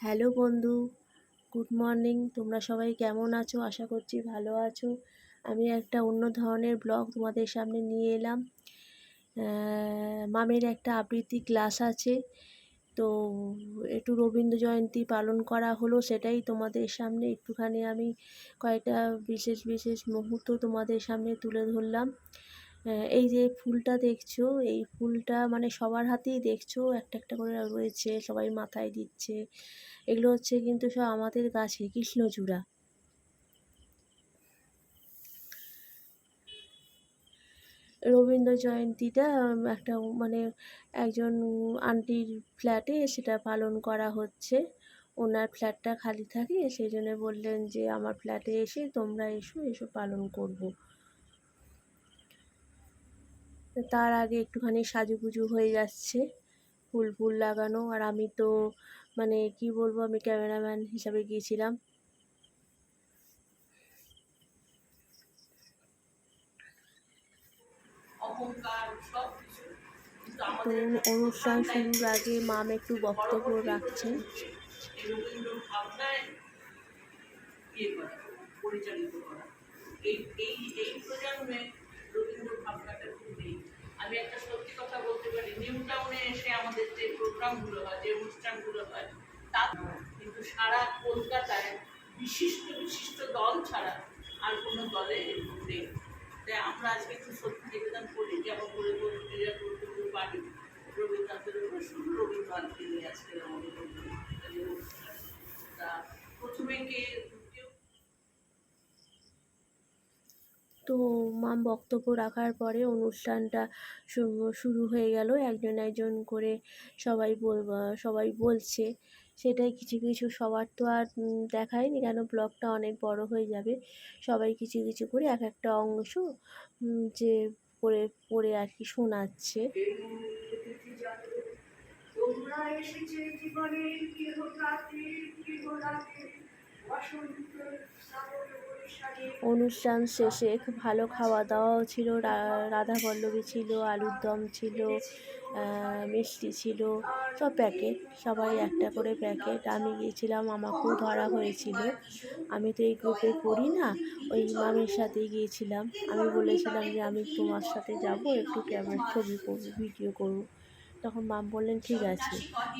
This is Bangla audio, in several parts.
হ্যালো বন্ধু, গুড মর্নিং। তোমরা সবাই কেমন আছো? আশা করছি ভালো আছো। আমি একটা অন্য ধরনের ব্লগ তোমাদের সামনে নিয়ে এলাম। মামের একটা আবৃত্তি ক্লাস আছে। তো একটু রবীন্দ্র জয়ন্তী পালন করা হলো, সেটাই তোমাদের সামনে একটুখানি আমি কয়েকটা বিশেষ বিশেষ মুহূর্ত তোমাদের সামনে তুলে ধরলাম। এই যে ফুলটা দেখছ, এই ফুলটা মানে সবার হাতেই দেখছ, একটা একটা করে রয়েছে, সবাই মাথায় দিচ্ছে। এগুলো হচ্ছে কিন্তু সব আমাদের গাছে, কৃষ্ণচূড়া। রবীন্দ্র জয়ন্তীটা একটা মানে একজন আন্টির ফ্ল্যাটে সেটা পালন করা হচ্ছে। ওনার ফ্ল্যাটটা খালি থাকে, সেই জন্য বললেন যে, আমার ফ্ল্যাটে এসে তোমরা এসো এসো পালন করব। তার আগে একটুখানি সাজুগুজু হয়ে যাচ্ছে ফুল ফুল লাগানো। আর আমি তো মানে কি বলব আমি ক্যামেরাম্যান হিসাবে গিয়েছিলাম। তো অনুষ্ঠান শুরুর আগে মাম একটু বক্তব্য রাখছেন। পরিচালিত করা। এই এই এই প্রজন্মে রবীন্দ্র ভাবনাটা খুব নেই আমি একটা সত্যি কথা বলতে পারি নিউ টাউনে এসে আমাদের যে প্রোগ্রামগুলো হয়, যে অনুষ্ঠানগুলো হয় তা কিন্তু সারা কলকাতায় বিশিষ্ট বিশিষ্ট দল ছাড়া আর কোনো দলে নেই। তাই আমরা আজকে একটু সত্যি নিবেদন করি যেমন করে ক্রীড়া করতে পারি রবীন্দ্রনাথের উপর শুধু রবীন্দ্রনাথকে নিয়ে আজকে আমাদের অনুষ্ঠান প্রথমে কে তো মাম বক্তব্য রাখার পরে অনুষ্ঠানটা শুরু হয়ে গেল। একজন একজন করে সবাই বল, সবাই বলছে। সেটাই কিছু কিছু, সবার তো আর দেখায়নি কেন, ব্লগটা অনেক বড় হয়ে যাবে। সবাই কিছু কিছু করে এক একটা অংশ যে পড়ে পড়ে আর কি শোনাচ্ছে। বসন্ত অনুষ্ঠান শেষে খুব ভালো খাওয়া দাওয়াও ছিল রাধা পল্লবী ছিল, আলুর দম ছিল মিষ্টি ছিল, সব প্যাকেট সবাই একটা করে প্যাকেট আমি গিয়েছিলাম, আমাকেও ধরা হয়েছিল। আমি তো এই গ্রুপে পড়ি না, ওই মামের সাথেই গিয়েছিলাম। আমি বলেছিলাম যে, আমি তোমার সাথে যাব, একটু ক্যামেরা ছবি করব ভিডিও করব। তখন মাম বললেন, ঠিক আছে।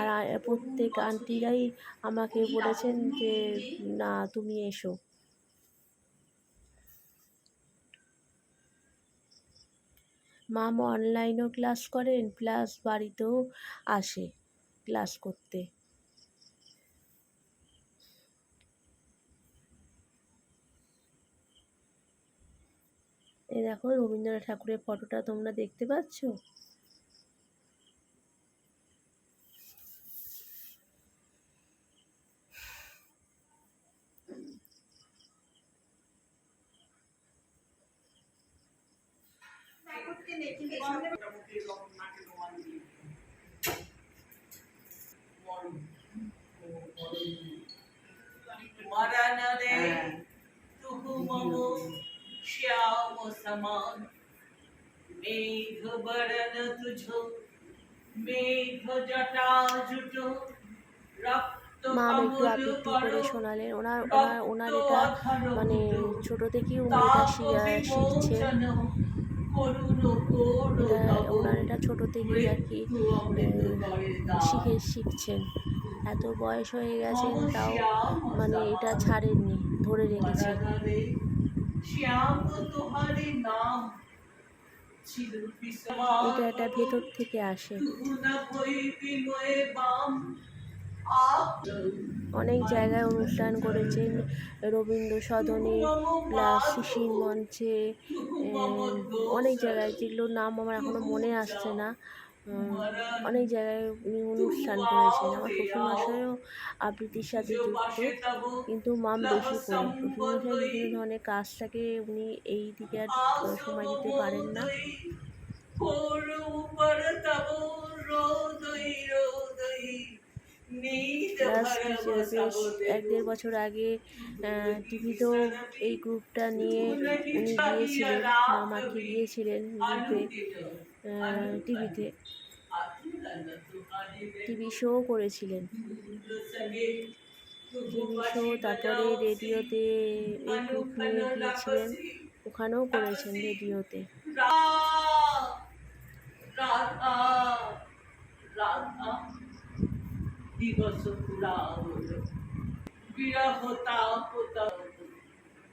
আর প্রত্যেক আন্টিরাই আমাকে বলেছেন যে, না, তুমি এসো। মাম অনলাইনেও ক্লাস করেন প্লাস বাড়িতেও আসে ক্লাস করতে। এই দেখো রবীন্দ্রনাথ ঠাকুরের ফটোটা তোমরা দেখতে পাচ্ছ? समान मेघ बरन तुझो মেঘ জটা জুটো মা একটু আবৃত্তি করে শোনালেন ওনার ওনার ওনার এটা মানে ছোট থেকেই উনি এটা শিখছেন ওনার এটা ছোটো থেকেই আর কি শিখে শিখছেন এত বয়স হয়ে গেছে তাও মানে এটা ছাড়েননি ধরে এটা একটা ভেতর থেকে আসে। অনেক জায়গায় অনুষ্ঠান করেছেন রবীন্দ্র সদনে প্লাস শিশির মঞ্চে অনেক জায়গায় যেগুলোর নাম আমার এখনও মনে আসছে না। অনেক জায়গায় উনি অনুষ্ঠান করেছেন। আমার শ্বশুরমশাইও আবৃত্তির সাথে যুক্ত, কিন্তু মাম বেশি করে। শ্বশুরমশাই বিভিন্ন ধরনের কাজ থাকে উনি এই দিকে আর সময় দিতে পারেন না। এক দেড় বছর আগে টিভিতেও এই গ্রুপটা নিয়ে উনি গিয়েছিলেন, মামাকে গিয়েছিলেন। গ্রুপে টিভিতে টিভি শো করেছিলেন টিভি শো তারপরে রেডিওতে গিয়েছিলেন ওখানেও করেছেন রেডিওতে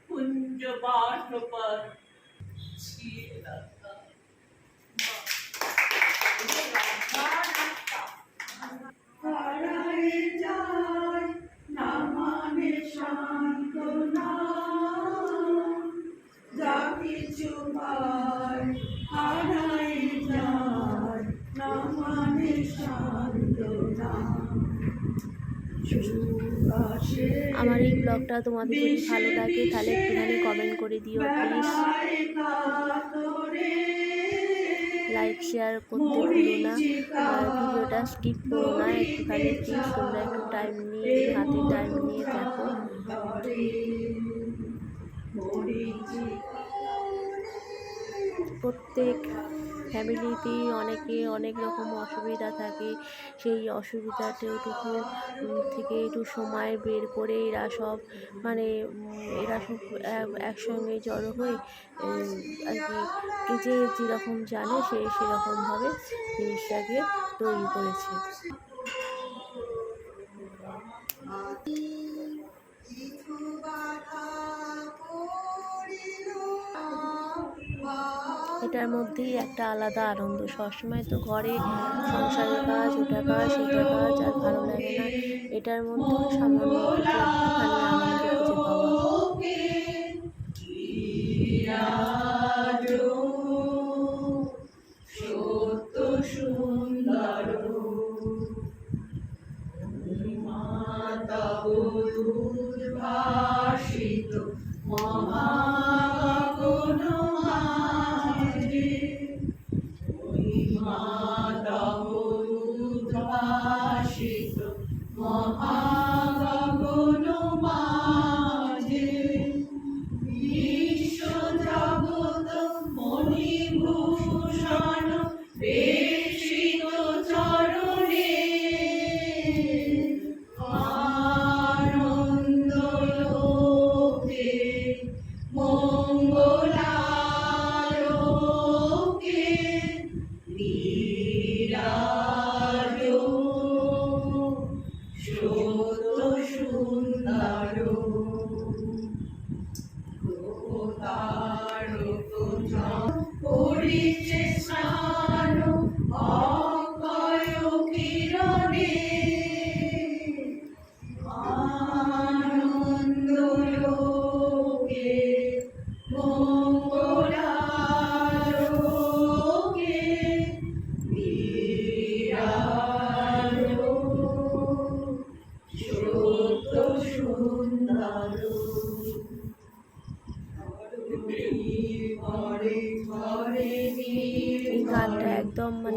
কুঞ্জ বাস আমার এই ব্লগটা তোমাদের যদি ভালো লাগে, তাহলে একটুখানি কমেন্ট করে দিও প্লিজ লাইক শেয়ার করতে ভুলো না। আর ভিডিওটা স্কিপ করো না, একটুখানি প্লিজ তোমরা একটু টাইম নিয়ে, হাতে টাইম নিয়ে দেখো। প্রত্যেক ফ্যামিলিতেই অনেকে অনেক রকম অসুবিধা থাকে। সেই অসুবিধাটাটুকু উম, থেকে একটু সময় বের করে এরা সব মানে এরা সব একসঙ্গে জড়ো হয়ে আর কি যে যেরকম জানে সে সেরকমভাবে জিনিসটাকে তৈরি করেছে। এটার মধ্যেই একটা আলাদা আনন্দ। সবসময় তো ঘরে সংসারের কাজ ওটা কাজ সেটা কাজ, আর ভালো লাগে না। এটার মধ্যেও সামান্য আনন্দ খুঁজে পাওয়া। ఓడి చేశాను ఆ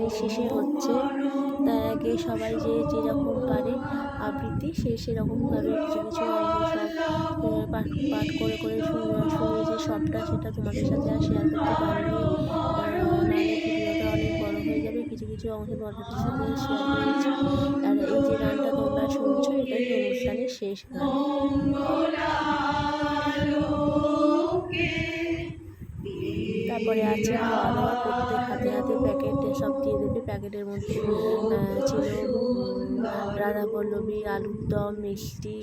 মানে শেষে হচ্ছে। তাই আগে সবাই যে যেরকম পারে আবৃত্তি, সে সেরকমভাবে কিছু কিছু সব পাঠ পাঠ করে করে শুনে যে সবটা সেটা তোমাদের সাথে আর শেয়ার করতে পারিনি। ভিডিওটা অনেক বড় হয়ে যাবে। কিছু কিছু অংশ তোমাদের সাথে শেয়ার করেছি। আর এই যে গানটা তোমরা শুনছো, এটাই অনুষ্ঠানের শেষ গান। তারপরে আছে খাওয়া দাওয়া করতে, হাতে হাতে প্যাকেট সব দিয়ে দেবে। প্যাকেটের মধ্যে ছিল রাধা পল্লবী, আলুর দম, মিষ্টি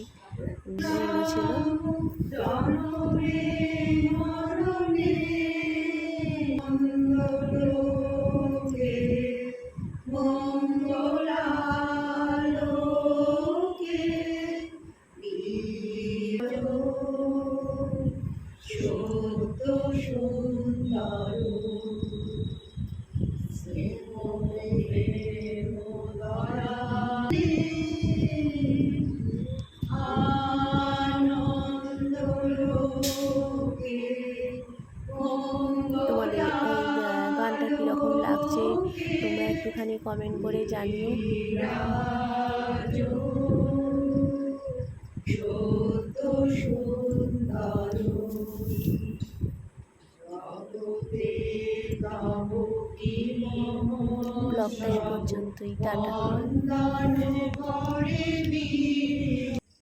ছিল। জানিও। রাজ এ পর্যন্তই টাটা।